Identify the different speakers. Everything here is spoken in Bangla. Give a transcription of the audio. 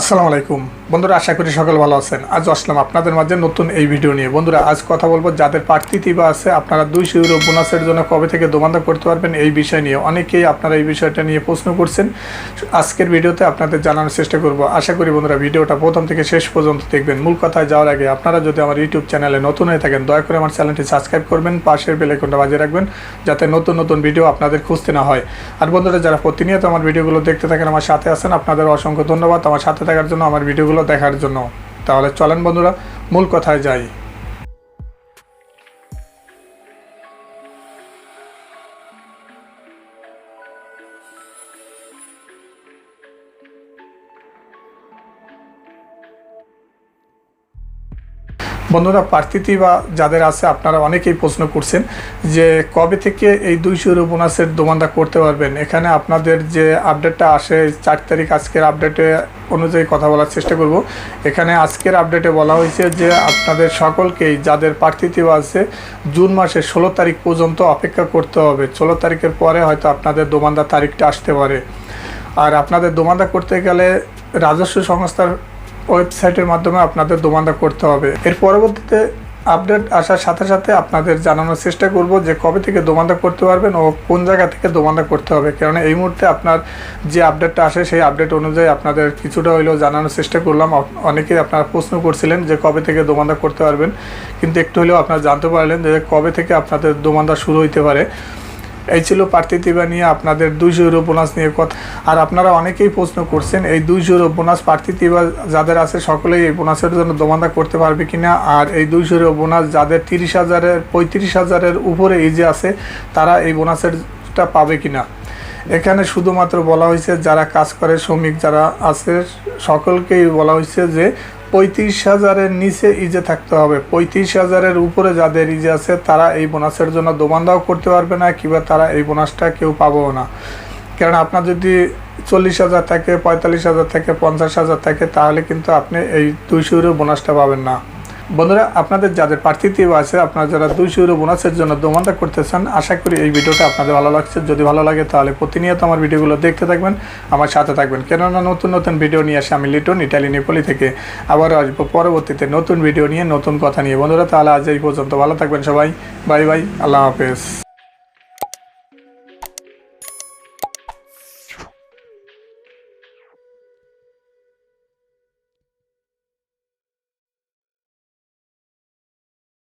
Speaker 1: আসসালামু আলাইকুম। বন্ধুরা, আশা করি সকল ভালো আছেন। আজ আসলাম আপনাদের মাঝে নতুন এই ভিডিও নিয়ে। বন্ধুরা, আজ কথা বলব যাদের প্রার্থী বা আছে, আপনারা দুইশো ইউরো বোনাসের জন্য কবে থেকে দোমান্দা করতে পারবেন এই বিষয় নিয়ে। অনেকেই আপনারা এই বিষয়টা নিয়ে প্রশ্ন করছেন। আজকের ভিডিওতে আপনাদের জানানোর চেষ্টা করব। আশা করি বন্ধুরা, ভিডিওটা প্রথম থেকে শেষ পর্যন্ত দেখবেন। মূল কথায় যাওয়ার আগে আপনারা যদি আমার ইউটিউব চ্যানেলে নতুন হয়ে থাকেন, দয়া করে আমার চ্যানেলটি সাবস্ক্রাইব করবেন, পাশের বেলাইকনটা বাজিয়ে রাখবেন, যাতে নতুন নতুন ভিডিও আপনাদের খুঁজতে না হয়। আর বন্ধুরা, যারা প্রতিনিয়ত আমার ভিডিওগুলো দেখতে থাকেন, আমার সাথে আছেন, আপনাদের অসংখ্য ধন্যবাদ। আমার সাথে থাকার জন্য আমার ভিডিওগুলো দেখার জন্য। তাহলে চলেন বন্ধুরা মূল কথায় যাই। বন্ধুরা প্রার্থী বা যাদের আছে, আপনারা অনেকেই প্রশ্ন করছেন যে কবে থেকে এই দুইশো ইউরো বোনাসের দোমান্দা করতে পারবেন? এখানে আপনাদের যে আপডেটটা আসে, চার তারিখ আজকের আপডেটে অনুযায়ী কথা বলার চেষ্টা করব। এখানে আজকের আপডেটে বলা হয়েছে যে আপনাদের সকলকেই, যাদের প্রার্থীত্ব আছে, জুন মাসের ষোলো তারিখ পর্যন্ত অপেক্ষা করতে হবে। ষোলো তারিখের পরে হয়তো আপনাদের দোমান্দা তারিখটা আসতে পারে। আর আপনাদের দোমান্দা করতে গেলে রাজস্ব সংস্থার ওয়েবসাইটের মাধ্যমে আপনাদের দোমান্দা করতে হবে। এর পরবর্তীতে আপডেট আসার সাথে সাথে আপনাদের জানানোর চেষ্টা করব যে কবে থেকে দোমান্দা করতে পারবেন ও কোন জায়গা থেকে দোমান্দা করতে হবে। কেননা এই মুহূর্তে আপনার যে আপডেটটা আসে, সেই আপডেট অনুযায়ী আপনাদের কিছুটা হইলেও জানানোর চেষ্টা করলাম। অনেকেই আপনারা প্রশ্ন করছিলেন যে কবে থেকে দোমান্দা করতে পারবেন। কিন্তু একটু হলেও আপনারা জানতে পারলেন যে কবে থেকে আপনাদের দোমান্দা শুরু হইতে পারে। এই ছিল প্রার্থীতিবা নিয়ে আপনাদের দুইশো ইউরো বোনাস নিয়ে কথা। আর আপনারা অনেকেই প্রশ্ন করছেন, এই দুইশো ইউরো বোনাস প্রার্থীতিবা যাদের আছে, সকলেই এই বোনাসের জন্য দোমান্দা করতে পারবে কিনা? আর এই দুইশো ইউরো বোনাস যাদের তিরিশ হাজারের, পঁয়ত্রিশ হাজারের উপরে এই যে আছে, তারা এই বোনাসেরটা পাবে কিনা? এখানে শুধুমাত্র বলা হয়েছে, যারা কাজ করে, শ্রমিক যারা আছে, সকলকেই বলা হয়েছে যে পঁয়ত্রিশ হাজারের নিচে ইজে থাকতে হবে। পঁয়ত্রিশ হাজারের উপরে যাদের ইজে আছে, তারা এই বোনাসের জন্য দোমান্দাও করতে পারবে না, কিংবা তারা এই বোনাসটা কেউ পাবেও না। কারণ আপনার যদি চল্লিশ হাজার থাকে, পঁয়তাল্লিশ হাজার থাকে, পঞ্চাশ হাজার থাকে, তাহলে কিন্তু আপনি এই দুইশো ইউরো বোনাসটা পাবেন না। বন্ধুরা, আপনাদের যাদের প্রার্থীত্ব আছে, আপনারা যারা দুইশো ইউরো বোনাসের জন্য দোমানটা করতে চান আশা করি এই ভিডিওটা আপনাদের ভালো লাগছে। যদি ভালো লাগে, তাহলে প্রতিনিয়ত আমার ভিডিওগুলো দেখতে থাকবেন, আমার সাথে থাকবেন। কেননা নতুন নতুন ভিডিও নিয়ে আসে আমি লিটন ইটালি নেপলি থেকে আবার আসব পরবর্তীতে নতুন ভিডিও নিয়ে, নতুন কথা নিয়ে। বন্ধুরা, তাহলে আজ এই পর্যন্ত। ভালো থাকবেন সবাই। Bye bye. আল্লাহ হাফেজ।